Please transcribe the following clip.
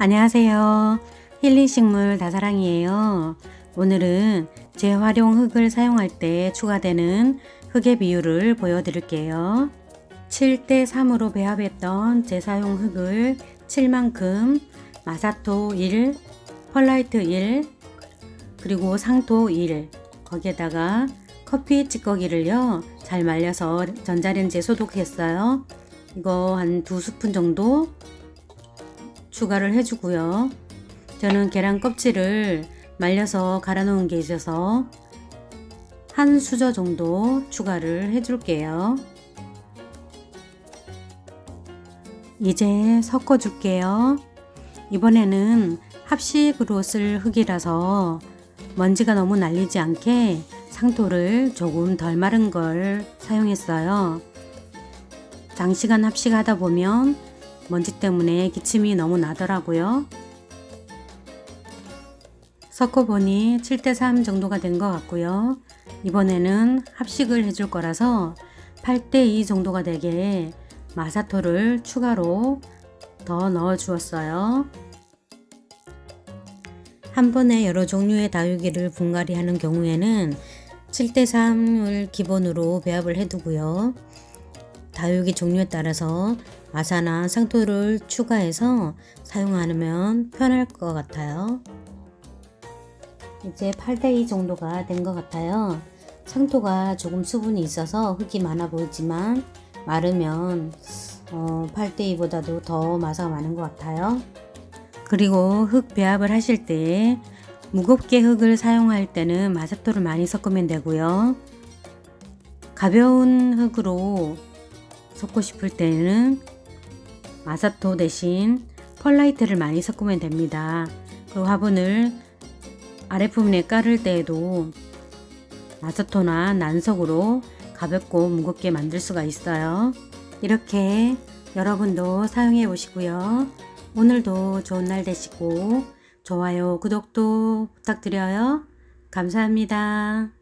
안녕하세요. 힐링식물 다사랑이에요. 오늘은 재활용 흙을 사용할 때 추가되는 흙의 비율을 보여드릴게요. 7대 3으로 배합했던 재사용 흙을 7만큼 마사토 1, 펄라이트 1, 그리고 상토 1, 거기에다가 커피 찌꺼기를요, 잘 말려서 전자레인지에 소독했어요. 이거 한 두 스푼 정도 추가를 해주고요. 저는 계란 껍질을 말려서 갈아 놓은 게 있어서 한 수저 정도 추가를 해줄게요. 이제 섞어 줄게요. 이번에는 합식으로 쓸 흙이라서 먼지가 너무 날리지 않게 상토를 조금 덜 마른 걸 사용했어요. 장시간 합식하다 보면 먼지 때문에 기침이 너무 나더라고요. 섞어 보니 7대3 정도가 된 것 같고요. 이번에는 합식을 해줄 거라서 8대2 정도가 되게 마사토를 추가로 더 넣어 주었어요. 한 번에 여러 종류의 다육이를 분갈이 하는 경우에는 7대3을 기본으로 배합을 해두고요. 다육이 종류에 따라서 마사나 상토를 추가해서 사용하면 편할 것 같아요. 이제 8대2 정도가 된 것 같아요. 상토가 조금 수분이 있어서 흙이 많아 보이지만 마르면 어, 8대2보다도 더 마사가 많은 것 같아요. 그리고 흙 배합을 하실 때 무겁게 흙을 사용할 때는 마사토를 많이 섞으면 되고요. 가벼운 흙으로 섞고 싶을 때는 마사토 대신 펄라이트를 많이 섞으면 됩니다. 그 화분을 아랫부분에 깔을 때에도 마사토나 난석으로 가볍고 무겁게 만들 수가 있어요. 이렇게 여러분도 사용해 보시고요. 오늘도 좋은 날 되시고 좋아요, 구독도 부탁드려요. 감사합니다.